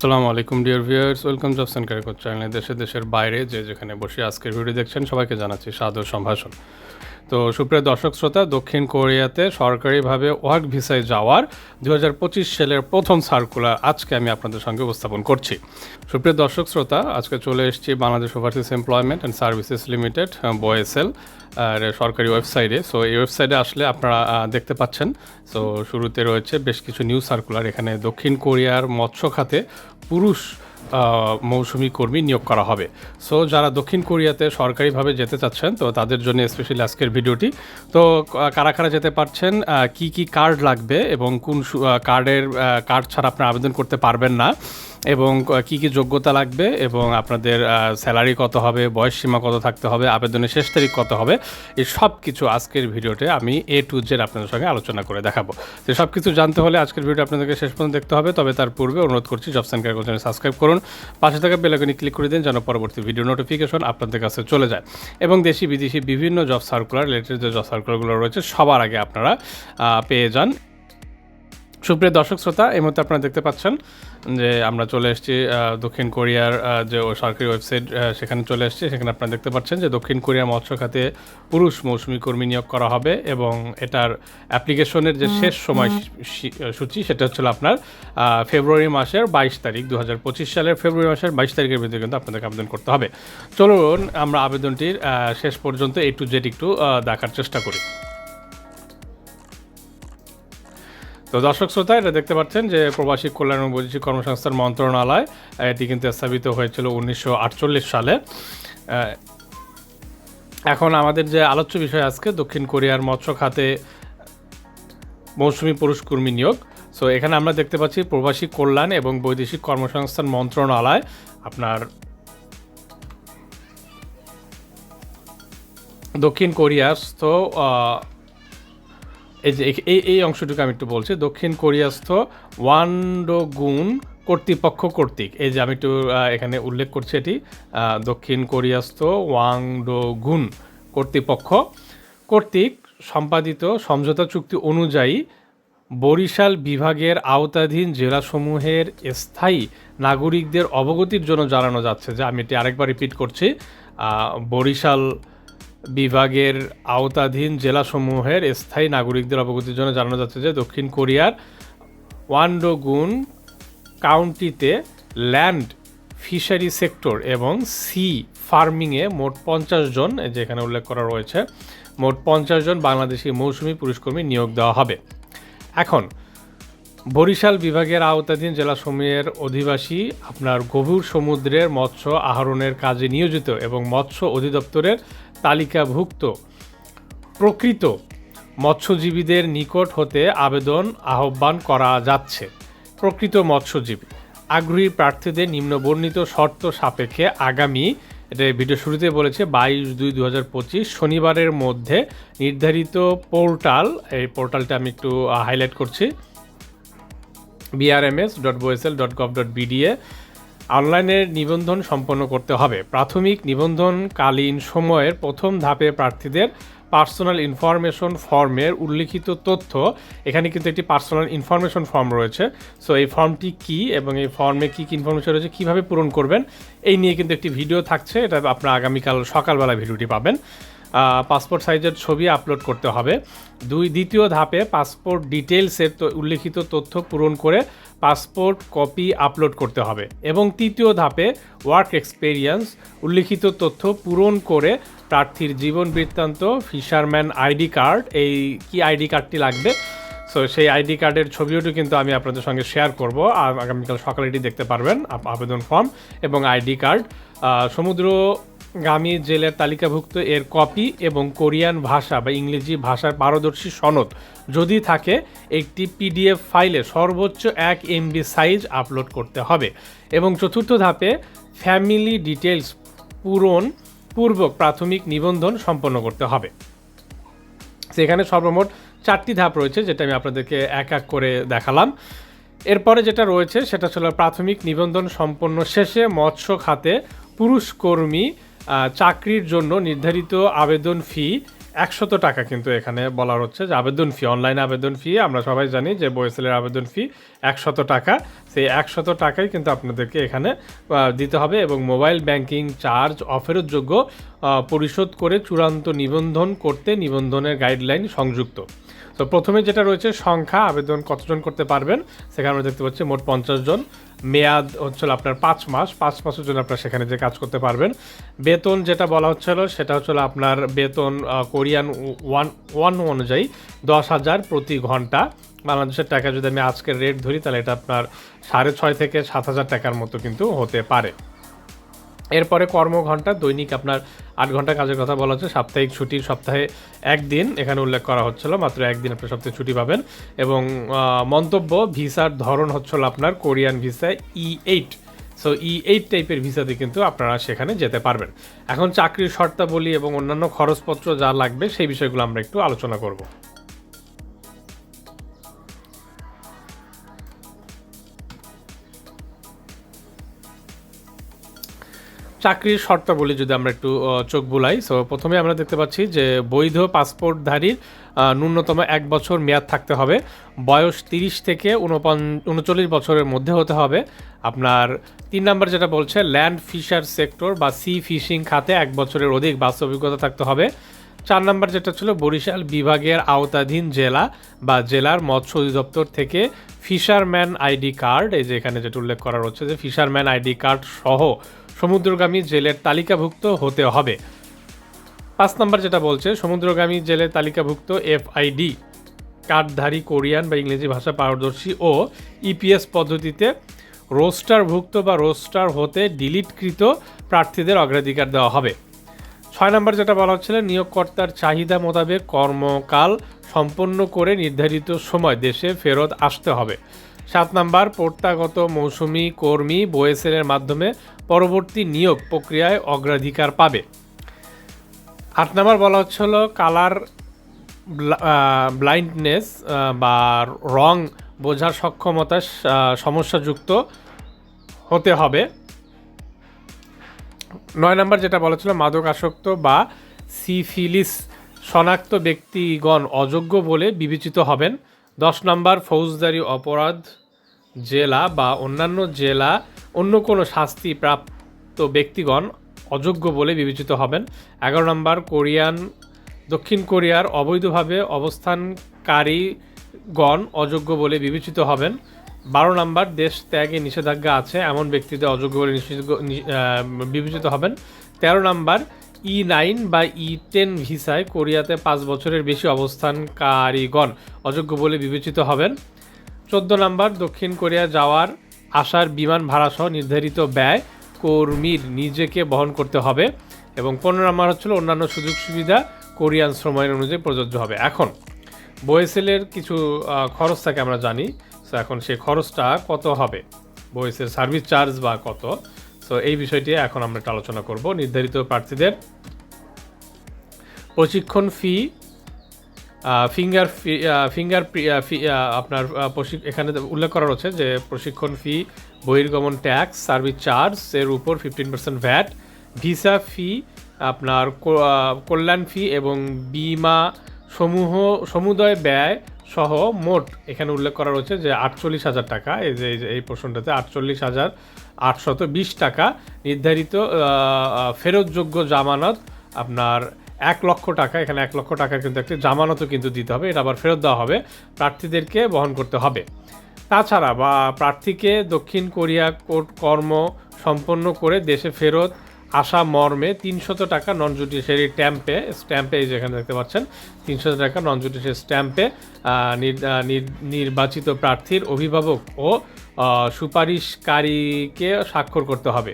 আসসালামু আলাইকুম, dear viewers. Welcome jobs and চ্যানেলে। দেশে, দেশের বাইরে যে যেখানে বসে আজকের ভিডিও দেখছেন, সবাইকে জানাচ্ছি সাদর সম্ভাষণ। তো সুপ্রিয় দর্শক শ্রোতা, দক্ষিণ কোরিয়াতে সরকারিভাবে ওয়ার্ক ভিসায় যাওয়ার দু হাজার পঁচিশ সালের প্রথম সার্কুলার আজকে আমি আপনাদের সঙ্গে উপস্থাপন করছি। সুপ্রিয় দর্শক শ্রোতা, আজকে চলে এসেছি Bangladesh overseas employment and services limited BOESL আর সরকারি ওয়েবসাইটে। সো এই ওয়েবসাইটে আসলে আপনারা দেখতে পাচ্ছেন। সো শুরুতে রয়েছে বেশ কিছু নিউ সার্কুলার। এখানে দক্ষিণ কোরিয়ার মৎস্য খাতে পুরুষ মৌসুমি কর্মী নিয়োগ করা হবে। সো যারা দক্ষিণ কোরিয়াতে সরকারিভাবে যেতে চাচ্ছেন, তো তাদের জন্য স্পেশালি আজকের ভিডিওটি। তো কারা কারা যেতে পারছেন কি কি কার্ড লাগবে এবং কোন কার্ডের কার্ড ছাড়া আপনারা আবেদন করতে পারবেন না। এবং ক- কি যোগ্যতা লাগবে এবং আপনাদের স্যালারি কত হবে, বয়স সীমা কত থাকতে হবে, আবেদনের শেষ তারিখ কত হবে, এই সব কিছু আজকের ভিডিওতে আমি এ টু জেড আপনাদের সঙ্গে আলোচনা করে দেখাবো। তো সব কিছু জানতে হলে আজকের ভিডিও আপনাদেরকে শেষ পর্যন্ত দেখতে হবে, তবে তার পূর্বে অনুরোধ করছি জব সেন্টার চ্যানেল সাবস্ক্রাইব করুন, পাশে থাকা বেলাকনি ক্লিক করে দিন যেন পরবর্তী ভিডিও নোটিফিকেশন আপনাদের কাছে চলে যায়। এবং দেশি বিদেশি বিভিন্ন জব সার্কুলার রিলেটেড যে জব সার্কুলারগুলো রয়েছে, সবার আগে আপনারা পেয়ে যান। সুপ্রিয় দর্শক শ্রোতা এই মুহূর্তে আপনারা দেখতে পাচ্ছেন যে আমরা চলে এসেছি দক্ষিণ কোরিয়ার যে ও সরকারি ওয়েবসাইট সেখানে চলে এসেছি। সেখানে আপনারা দেখতে পাচ্ছেন যে দক্ষিণ কোরিয়া মৎস্য খাতে পুরুষ মৌসুমী কর্মী নিয়োগ করা হবে এবং এটার অ্যাপ্লিকেশনের যে শেষ সময় সূচি সেটা হচ্ছিল আপনার ফেব্রুয়ারি মাসের বাইশ তারিখ দু হাজার পঁচিশ সালের ফেব্রুয়ারি মাসের বাইশ তারিখের ভিতরে কিন্তু আপনাদেরকে আবেদন করতে হবে। চলুন আমরা আবেদনটির শেষ পর্যন্ত এ টু জেড একটু দেখার চেষ্টা করি। তো দর্শক শ্রোতা, এটা দেখতে পাচ্ছেন যে প্রবাসী কল্যাণ এবং বৈদেশিক কর্মসংস্থান মন্ত্রণালয়, এটি কিন্তু স্থাপিত হয়েছিল উনিশশো আটচল্লিশ সালে। এখন আমাদের যে আলোচ্য বিষয় আজকে, দক্ষিণ কোরিয়ার মৎস্য খাতে মৌসুমী পুরুষ কর্মী নিয়োগ। সো এখানে আমরা দেখতে পাচ্ছি প্রবাসী কল্যাণ এবং বৈদেশিক কর্মসংস্থান মন্ত্রণালয়, আপনার দক্ষিণ কোরিয়াস্থ এই যে, এই এই অংশটুকু আমি একটু বলছি। দক্ষিণ কোরিয়াস্থ ওয়ান্ডোগুন কর্তৃপক্ষ কর্তৃক, এই যে আমি একটু এখানে উল্লেখ করছি এটি দক্ষিণ কোরিয়াস্থ ওয়াংডোগুন কর্তৃপক্ষ কর্তৃক সম্পাদিত সমঝোতা চুক্তি অনুযায়ী বরিশাল বিভাগের আওতাধীন জেলাসমূহের স্থায়ী নাগরিকদের অবগতির জন্য জানানো যাচ্ছে। যে আমি এটি আরেকবার রিপিট করছি বরিশাল বিভাগের আওতাধীন জেলাসমূহের স্থায়ী নাগরিকদের অবগতির জন্য জানানো যাচ্ছে যে দক্ষিণ কোরিয়ার ওয়ান্ডোগুন কাউন্টিতে ল্যান্ড ফিশারি সেক্টর এবং সি ফার্মিংয়ে মোট পঞ্চাশ জন যেখানে উল্লেখ করা রয়েছে, মোট পঞ্চাশ জন বাংলাদেশি মৌসুমি পুরুষকর্মী নিয়োগ দেওয়া হবে। এখন, বরিশাল বিভাগের আওতাধীন জেলাসমূহের অধিবাসী আপনার গভীর সমুদ্রের মৎস্য আহরণের কাজে নিয়োজিত এবং মৎস্য অধিদপ্তরের তালিকাভুক্ত। প্রকৃত মৎস্যজীবীদের নিকট হতে আবেদন আহ্বান করা যাচ্ছে। প্রকৃত মৎস্যজীবী। আগ্রহী প্রার্থীদের নিম্নবর্ণিত শর্ত সাপেক্ষে আগামী এটা ভিডিও শুরুতে বলেছে, বাইশ দুই দু হাজার পঁচিশ শনিবারের মধ্যে নির্ধারিত পোর্টাল, এই পোর্টালটা আমি একটু হাইলাইট করছি। BRMS dot BOESL dot gov dot BD অনলাইনে নিবন্ধন সম্পন্ন করতে হবে। প্রাথমিক নিবন্ধনকালীন সময়ের প্রথম ধাপে প্রার্থীদের পার্সোনাল ইনফরমেশন ফর্মের উল্লিখিত তথ্য। এখানে কিন্তু একটি পার্সোনাল ইনফরমেশন ফর্ম রয়েছে। সো এই ফর্মটি কি এবং এই ফর্মে কী কী ইনফরমেশন রয়েছে, কীভাবে পূরণ করবেন, এই নিয়ে কিন্তু একটি ভিডিও থাকছে। এটা আপনার আগামীকাল সকালবেলা ভিডিওটি পাবেন। পাসপোর্ট সাইজের ছবি আপলোড করতে হবে। দুই, দ্বিতীয় ধাপে পাসপোর্ট ডিটেলসের উল্লিখিত তথ্য পূরণ করে পাসপোর্ট কপি আপলোড করতে হবে। এবং তৃতীয় ধাপে ওয়ার্ক এক্সপেরিয়েন্স, উল্লিখিত তথ্য পূরণ করে প্রার্থীর জীবন বৃত্তান্ত, ফিশারম্যান আইডি কার্ড, এই কি আইডি কার্ডটি লাগবে? সো সেই আইডি কার্ডের ছবিওটি কিন্তু আমি আপনাদের সঙ্গে শেয়ার করব। আগামীকাল সকালে এটি দেখতে পারবেন আবেদন ফর্ম এবং আইডি কার্ড। সমুদ্রগামী জেলের তালিকাভুক্ত এর কপি এবং কোরিয়ান ভাষা বা ইংরেজি ভাষার পারদর্শী সনদ যদি থাকে একটি পিডিএফ ফাইলে সর্বোচ্চ এক এমবি সাইজ আপলোড করতে হবে। এবং চতুর্থ ধাপে ফ্যামিলি ডিটেলস পূরণ পূর্বক প্রাথমিক নিবন্ধন সম্পন্ন করতে হবে। সেখানে সর্বমোট চারটি ধাপ রয়েছে যেটা আমি আপনাদেরকে এক এক করে দেখালাম। এরপরে যেটা রয়েছে সেটা ছিল প্রাথমিক নিবন্ধন সম্পন্ন শেষে মৎস্য খাতে পুরুষ কর্মী আহ, চাকরির জন্য নির্ধারিত আবেদন ফি একশত টাকা কিন্তু এখানে বলা হচ্ছে যে আবেদন ফি অনলাইন আবেদন ফি, আমরা সবাই জানি যে বইসেলের আবেদন ফি একশত টাকা। সেই একশত টাকাই কিন্তু আপনাদেরকে এখানে দিতে হবে এবং মোবাইল ব্যাংকিং চার্জ অফেরতযোগ্য পরিশোধ করে চূড়ান্ত নিবন্ধন করতে নিবন্ধনের গাইডলাইন সংযুক্ত। তো প্রথমে যেটা রয়েছে, সংখ্যা, আবেদন কতজন করতে পারবেন? সেখানে আমরা দেখতে পাচ্ছি মোট পঞ্চাশ জন। মেয়াদ হচ্ছিল আপনার পাঁচ মাস। পাঁচ মাসের জন্য আপনার সেখানে যে কাজ করতে পারবেন। বেতন যেটা বলা হচ্ছিল সেটা হচ্ছিল আপনার বেতন কোরিয়ান ওয়ান ওয়ান অনুযায়ী দশ হাজার প্রতি ঘণ্টা। বাংলাদেশের টাকা যদি আমি আজকের রেট ধরি, তাহলে এটা আপনার সাড়ে ছয় থেকে সাত হাজার টাকার মতো কিন্তু হতে পারে। এরপরে কর্মঘণ্টা, দৈনিক আপনার আট ঘণ্টা কাজের কথা বলা হচ্ছে। সাপ্তাহিক ছুটি সপ্তাহে একদিন এখানে উল্লেখ করা হচ্ছিল, মাত্র একদিন আপনি সপ্তাহে ছুটি পাবেন। এবং মন্তব্য, ভিসার ধরন হচ্ছিল আপনার Korean visa E eight so E eight টাইপের ভিসাতে কিন্তু আপনারা সেখানে যেতে পারবেন। এখন চাকরির শর্তাবলী এবং অন্যান্য খরচপত্র যা লাগবে সেই বিষয়গুলো আমরা একটু আলোচনা করব। চাকরির শর্তাবলী যদি আমরা একটু চোখ বুলাই। সো প্রথমে আমরা দেখতে পাচ্ছি যে বৈধ পাসপোর্টধারীর ন্যূনতম এক বছর মেয়াদ থাকতে হবে। বয়স তিরিশ থেকে উনপন, উনচল্লিশ বছরের মধ্যে হতে হবে। আপনার তিন নাম্বার যেটা বলছে, ল্যান্ড ফিশার সেক্টর বা সি ফিশিং খাতে এক বছরের অধিক বাস্তব অভিজ্ঞতা থাকতে হবে। চার নাম্বার যেটা ছিল, বরিশাল বিভাগের আওতাধীন জেলা বা জেলার মৎস্য অধিদপ্তর থেকে ফিশারম্যান আইডি কার্ড, এই যে এখানে যেটা উল্লেখ করা হচ্ছে যে ফিশারম্যান আইডি কার্ড সহ সমুদ্রগামী জেলের তালিকাভুক্ত হতে হবে। পাঁচ নম্বর যেটা বলছে, সমুদ্রগামী জেলের তালিকাভুক্ত এফআইডি কার্ডধারী কোরিয়ান বা ইংরেজি ভাষা পারদর্শী ও ইপিএস পদ্ধতিতে রোস্টারভুক্ত বা রোস্টার হতে ডিলিটকৃত প্রার্থীদের অগ্রাধিকার দেওয়া হবে। ছয় নম্বর যেটা বলা হচ্ছিল, নিয়োগকর্তার চাহিদা মোতাবেক কর্মকাল সম্পন্ন করে নির্ধারিত সময় দেশে ফেরত আসতে হবে। সাত নম্বর, প্রত্যাগত মৌসুমি কর্মী বোয়েসেলের মাধ্যমে পরবর্তী নিয়োগ প্রক্রিয়ায় অগ্রাধিকার পাবে। আট নাম্বার বলা হচ্ছিল কালার ব্লাইন্ডনেস বা রং বোঝার সক্ষমতা সমস্যাযুক্ত হতে হবে। নয় নম্বর যেটা বলা ছিল মাদক আসক্ত বা সিফিলিস শনাক্ত ব্যক্তিগণ অযোগ্য বলে বিবেচিত হবেন। দশ নম্বর ফৌজদারি অপরাধ জেলা বা অন্যান্য জেলা অন্য কোনো শাস্তি প্রাপ্ত ব্যক্তিগণ অযোগ্য বলে বিবেচিত হবেন। এগারো নম্বর, কোরিয়ান, দক্ষিণ কোরিয়ার অবৈধভাবে অবস্থানকারীগণ অযোগ্য বলে বিবেচিত হবেন। বারো নম্বর, দেশ ত্যাগে নিষেধাজ্ঞা আছে, এমন ব্যক্তিদের অযোগ্য বলে বিবেচিত হবেন। তেরো নম্বর, ই নাইন বা ই টেন ভিসায় কোরিয়াতে পাঁচ বছরের বেশি অবস্থানকারীগণ অযোগ্য বলে বিবেচিত হবেন। চোদ্দ নম্বর, দক্ষিণ কোরিয়া যাওয়ার আসার বিমান ভাড়া সহ নির্ধারিত ব্যয় কর্মীর নিজেকে বহন করতে হবে এবং পনেরো নম্বর হচ্ছিল অন্যান্য সুযোগ সুবিধা কোরিয়ান শ্রম আইন অনুযায়ী প্রযোজ্য হবে। এখন, বোয়েসেলের কিছু খরচ থাকে আমরা জানি। তো এখন সেই খরচটা কত হবে? বয়েসের সার্ভিস চার্জ বা কত? তো এই বিষয়টি এখন আমরা একটু আলোচনা করব। নির্ধারিত প্রার্থীদের প্রশিক্ষণ ফি ফিঙ্গার ফি ফিঙ্গার ফি আপনার এখানে উল্লেখ করা রয়েছে যে প্রশিক্ষণ ফি বহির্গমন ট্যাক্স সার্ভিস চার্জ এর উপর fifteen percent VAT visa fee আপনার কল্যাণ ফি এবং বিমা সমূহ, সমুদয় ব্যয় সহ মোট, এখানে উল্লেখ করা রয়েছে যে আটচল্লিশ হাজার টাকা, এই যে, এই প্রশ্নটাতে আটচল্লিশ হাজার আটশত বিশ টাকা নির্ধারিত ফেরতযোগ্য জামানত আপনার এক লক্ষ টাকা, এখানে এক লক্ষ টাকার কিন্তু একটি জামানতও কিন্তু দিতে হবে, এটা আবার ফেরত দেওয়া হবে, প্রার্থীদেরকে বহন করতে হবে। তাছাড়া বা প্রার্থীকে দক্ষিণ কোরিয়া কোর্ট কর্ম সম্পন্ন করে দেশে ফেরত আসা মর্মে তিনশত টাকা নন জুডিশিয়ারি স্ট্যাম্পে স্ট্যাম্পে এই যেখানে দেখতে পাচ্ছেন, তিনশত টাকা নন জুডিশিয়ারি স্ট্যাম্পে নির্বাচিত প্রার্থীর অভিভাবক ও সুপারিশকারীকে স্বাক্ষর করতে হবে।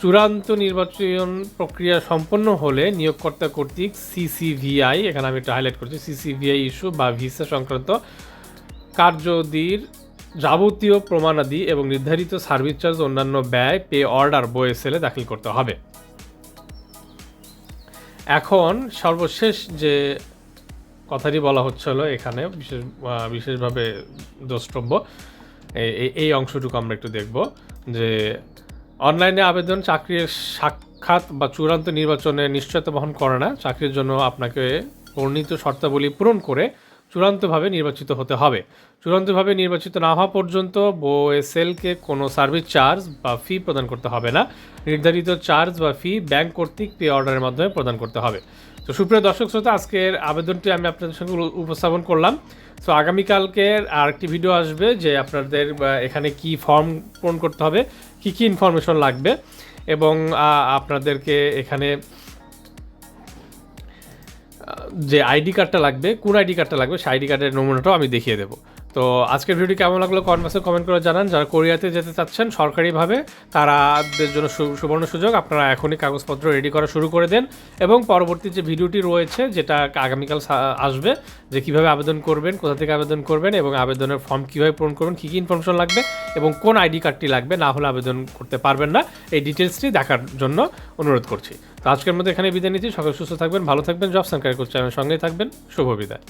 চূড়ান্ত নির্বাচন প্রক্রিয়া সম্পন্ন হলে নিয়োগকর্তা কর্তৃক সিসিভিআই এখানে আমি একটু হাইলাইট করছি সিসিভিআই ইস্যু বা ভিসা সংক্রান্ত কার্যদির যাবতীয় প্রমাণাদি এবং নির্ধারিত সার্ভিস চার্জ অন্যান্য ব্যয় পে অর্ডার বয়েসেলে দাখিল করতে হবে। এখন সর্বশেষ যে কথাটি বলা হচ্ছিল এখানে, বিশেষ বিশেষভাবে দ্রষ্টব্য এই অংশটুকু আমরা একটু দেখব যে অনলাইনে আবেদন, চাকরির সাক্ষাৎ বা চূড়ান্ত নির্বাচনে নিশ্চয়তা বহন করে না। চাকরির জন্য আপনাকে বর্ণিত শর্তাবলী পূরণ করে চূড়ান্তভাবে নির্বাচিত হতে হবে। চূড়ান্তভাবে নির্বাচিত না হওয়া পর্যন্ত বোএসএলকে কোনো সার্ভিস চার্জ বা ফি প্রদান করতে হবে না। নির্ধারিত চার্জ বা ফি ব্যাংক কর্তৃক পে অর্ডারের মাধ্যমে প্রদান করতে হবে। তো সুপ্রিয় দর্শক শ্রোতা, আজকের আবেদনটি আমি আপনাদের সঙ্গে উপস্থাপন করলাম। তো আগামীকালকের আরেকটি ভিডিও আসবে যে আপনাদের এখানে কি ফর্ম পূরণ করতে হবে, কি কি ইনফরমেশন লাগবে এবং আপনাদেরকে এখানে যে আইডি কার্ডটা লাগবে, কোন আইডি কার্ডটা লাগবে, সেই আইডি কার্ডের নমুনাটাও আমি দেখিয়ে দেবো। তো আজকের ভিডিও কেমন লাগল বক্সে কমেন্ট করে জানান। যারা কোরিয়াতে যেতে চাচ্ছেন, সরকারিভাবে তারাদের জন্য সুবর্ণ সুযোগ। আপনারা এখনই কাগজপত্র রেডি করা শুরু করে দেন এবং পরবর্তী যে ভিডিওটি রয়েছে, যেটা আগামীকাল আসবে, যে কীভাবে আবেদন করবেন, কোথা থেকে আবেদন করবেন এবং আবেদনের ফর্ম কীভাবে পূরণ করবেন, কী কী ইনফরমেশন লাগবে এবং কোন আইডি কার্ডটি লাগবে, না হলে আবেদন করতে পারবেন না। এই ডিটেলসটি দেখার জন্য অনুরোধ করছি। তো আজকের মধ্যে এখানে বিদায় নিচ্ছি। সকাল সুস্থ থাকবেন, ভালো থাকবেন। জব সানকার আমার সঙ্গেই থাকবেন। শুভ বিদায়।